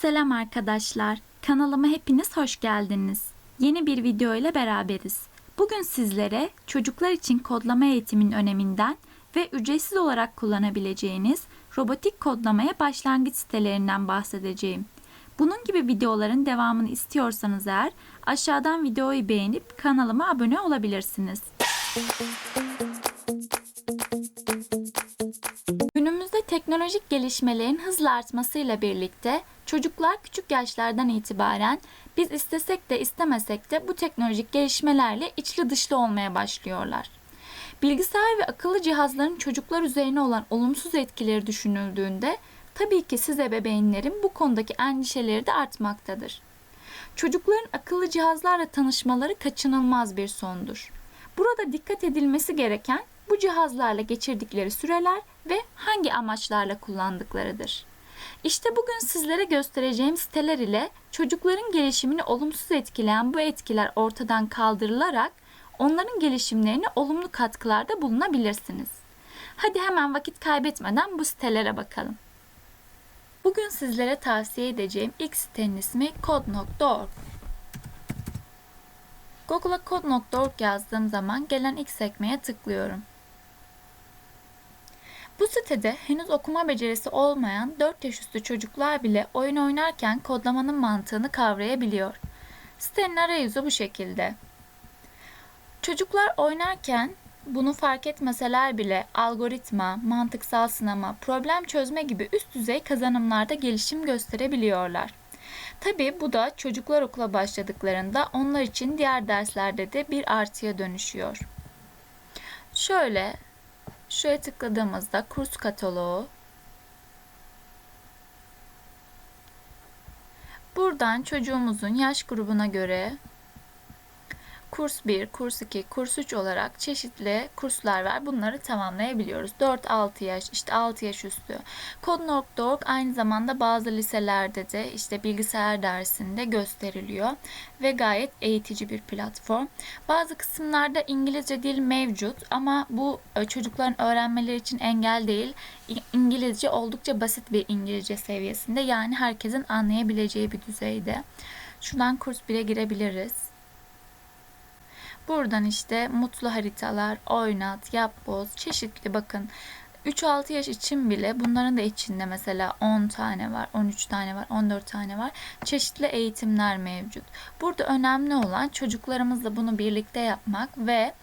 Selam arkadaşlar. Kanalıma hepiniz hoş geldiniz. Yeni bir video ile beraberiz. Bugün sizlere çocuklar için kodlama eğitiminin öneminden ve ücretsiz olarak kullanabileceğiniz robotik kodlamaya başlangıç sitelerinden bahsedeceğim. Bunun gibi videoların devamını istiyorsanız eğer aşağıdan videoyu beğenip kanalıma abone olabilirsiniz. Günümüzde teknolojik gelişmelerin hızla artmasıyla birlikte çocuklar küçük yaşlardan itibaren biz istesek de istemesek de bu teknolojik gelişmelerle içli dışlı olmaya başlıyorlar. Bilgisayar ve akıllı cihazların çocuklar üzerine olan olumsuz etkileri düşünüldüğünde tabii ki siz ebeveynlerin bu konudaki endişeleri de artmaktadır. Çocukların akıllı cihazlarla tanışmaları kaçınılmaz bir sondur. Burada dikkat edilmesi gereken bu cihazlarla geçirdikleri süreler ve hangi amaçlarla kullandıklarıdır. İşte bugün sizlere göstereceğim siteler ile çocukların gelişimini olumsuz etkileyen bu etkiler ortadan kaldırılarak onların gelişimlerine olumlu katkılarda bulunabilirsiniz. Hadi hemen vakit kaybetmeden bu sitelere bakalım. Bugün sizlere tavsiye edeceğim ilk sitenin ismi code.org. Google'a code.org yazdığım zaman gelen ilk sekmeye tıklıyorum. Bu sitede henüz okuma becerisi olmayan 4 yaş üstü çocuklar bile oyun oynarken kodlamanın mantığını kavrayabiliyor. Sitenin arayüzü bu şekilde. Çocuklar oynarken bunu fark etmeseler bile algoritma, mantıksal sınama, problem çözme gibi üst düzey kazanımlarda gelişim gösterebiliyorlar. Tabi bu da çocuklar okula başladıklarında onlar için diğer derslerde de bir artıya dönüşüyor. Şöyle Şuraya tıkladığımızda kurs kataloğu. Buradan çocuğumuzun yaş grubuna göre kurs 1, kurs 2, kurs 3 olarak çeşitli kurslar var. Bunları tamamlayabiliyoruz. 4-6 yaş, işte 6 yaş üstü. Code.org aynı zamanda bazı liselerde de işte bilgisayar dersinde gösteriliyor ve gayet eğitici bir platform. Bazı kısımlarda İngilizce dil mevcut ama bu e, çocukların öğrenmeleri için engel değil. İngilizce oldukça basit bir İngilizce seviyesinde yani herkesin anlayabileceği bir düzeyde. Şuradan kurs 1'e girebiliriz. Buradan işte mutlu haritalar, oynat, yap, boz, çeşitli bakın 3-6 yaş için bile bunların da içinde mesela 10 tane var, 13 tane var, 14 tane var. Çeşitli eğitimler mevcut. Burada önemli olan çocuklarımızla bunu birlikte yapmak ve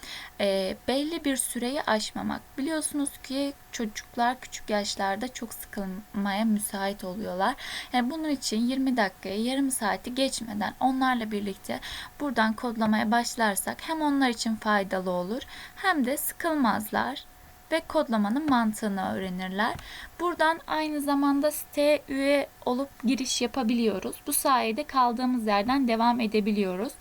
e, belli bir süreyi aşmamak. Biliyorsunuz ki çocuklar küçük yaşlarda çok sıkılmaya müsait oluyorlar. Yani bunun için 20 dakikayı, yarım saati geçmeden onlarla birlikte buradan kodlamaya başlarsak hem onlar için faydalı olur hem de sıkılmazlar ve kodlamanın mantığını öğrenirler. Buradan aynı zamanda siteye üye olup giriş yapabiliyoruz. Bu sayede kaldığımız yerden devam edebiliyoruz.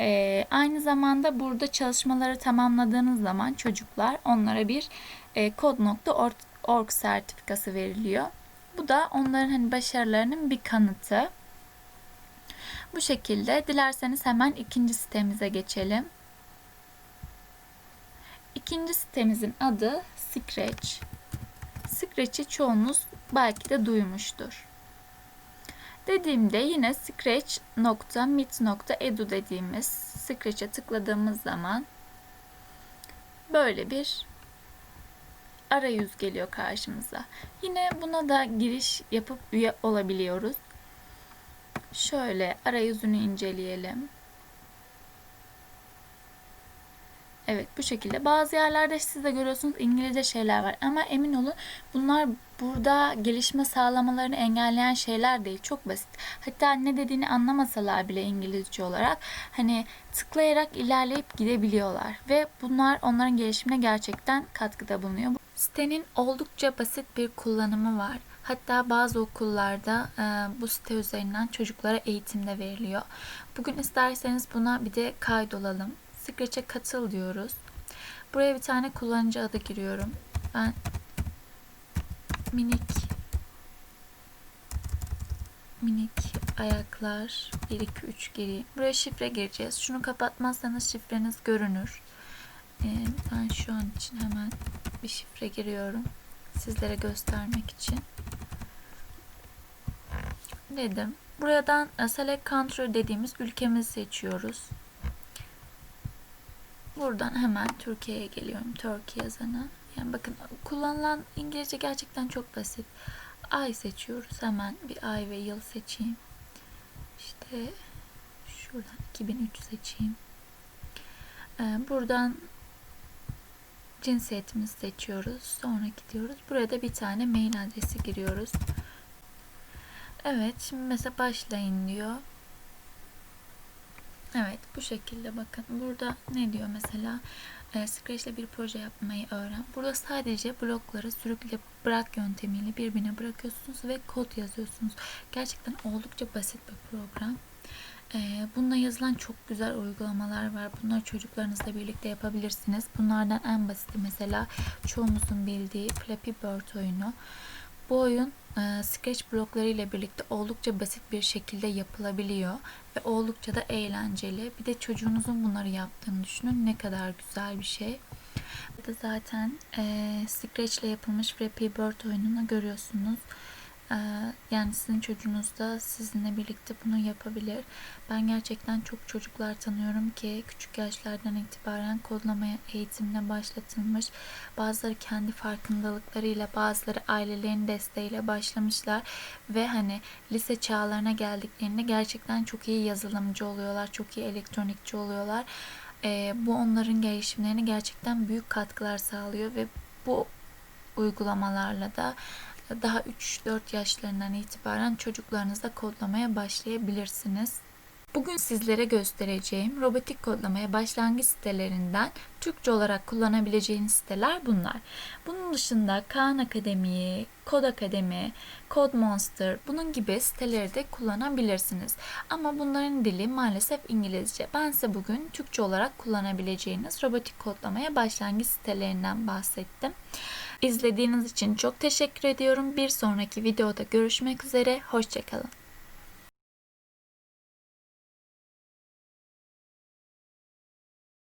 Ee, aynı zamanda burada çalışmaları tamamladığınız zaman çocuklar onlara bir e, kod.org sertifikası veriliyor. Bu da onların hani başarılarının bir kanıtı. Bu şekilde dilerseniz hemen ikinci sitemize geçelim. İkinci sitemizin adı Scratch. Scratch'i çoğunuz belki de duymuştur. Dediğimde yine scratch.mit.edu dediğimiz Scratch'e tıkladığımız zaman böyle bir arayüz geliyor karşımıza. Yine buna da giriş yapıp üye olabiliyoruz. Şöyle arayüzünü inceleyelim. Evet bu şekilde. Bazı yerlerde siz de görüyorsunuz İngilizce şeyler var ama emin olun bunlar burada gelişme sağlamalarını engelleyen şeyler değil. Çok basit. Hatta ne dediğini anlamasalar bile İngilizce olarak hani tıklayarak ilerleyip gidebiliyorlar ve bunlar onların gelişimine gerçekten katkıda bulunuyor. Sitenin oldukça basit bir kullanımı var. Hatta bazı okullarda e, bu site üzerinden çocuklara eğitimde veriliyor. Bugün isterseniz buna bir de kaydolalım. Scratch'e katıl diyoruz. Buraya bir tane kullanıcı adı giriyorum. Ben minik minik ayaklar 1 2 3 geri. Buraya şifre gireceğiz. Şunu kapatmazsanız şifreniz görünür. Ee, ben şu an için hemen bir şifre giriyorum. Sizlere göstermek için. dedim. Buradan e, select country dediğimiz ülkemizi seçiyoruz. Buradan hemen Türkiye'ye geliyorum. Turkey yazana. Yani bakın kullanılan İngilizce gerçekten çok basit. Ay seçiyoruz. Hemen bir ay ve yıl seçeyim. İşte şuradan 2003 seçeyim. Ee, buradan cinsiyetimizi seçiyoruz. Sonra gidiyoruz. Burada bir tane mail adresi giriyoruz. Evet, şimdi mesela başlayın diyor. Evet, bu şekilde bakın. Burada ne diyor mesela? E, Scratch ile bir proje yapmayı öğren. Burada sadece blokları sürükle bırak yöntemiyle birbirine bırakıyorsunuz ve kod yazıyorsunuz. Gerçekten oldukça basit bir program. E, bununla yazılan çok güzel uygulamalar var. Bunları çocuklarınızla birlikte yapabilirsiniz. Bunlardan en basiti mesela çoğumuzun bildiği Flappy Bird oyunu. Bu oyun e, Scratch blokları ile birlikte oldukça basit bir şekilde yapılabiliyor ve oldukça da eğlenceli. Bir de çocuğunuzun bunları yaptığını düşünün ne kadar güzel bir şey. Burada zaten e, Scratch ile yapılmış Flappy Bird oyununu görüyorsunuz. E, yani sizin çocuğunuz da sizinle birlikte bunu yapabilir. Ben gerçekten çok çocuklar tanıyorum ki küçük yaşlardan itibaren kodlamaya eğitimine başlatılmış. Bazıları kendi farkındalıklarıyla, bazıları ailelerin desteğiyle başlamışlar ve hani lise çağlarına geldiklerinde gerçekten çok iyi yazılımcı oluyorlar, çok iyi elektronikçi oluyorlar. Ee, bu onların gelişimlerine gerçekten büyük katkılar sağlıyor ve bu uygulamalarla da daha 3-4 yaşlarından itibaren çocuklarınızla kodlamaya başlayabilirsiniz. Bugün sizlere göstereceğim robotik kodlamaya başlangıç sitelerinden Türkçe olarak kullanabileceğiniz siteler bunlar. Bunun dışında Khan Akademi, Kod Akademi, Code Monster bunun gibi siteleri de kullanabilirsiniz. Ama bunların dili maalesef İngilizce. Ben size bugün Türkçe olarak kullanabileceğiniz robotik kodlamaya başlangıç sitelerinden bahsettim. İzlediğiniz için çok teşekkür ediyorum. Bir sonraki videoda görüşmek üzere. Hoşçakalın.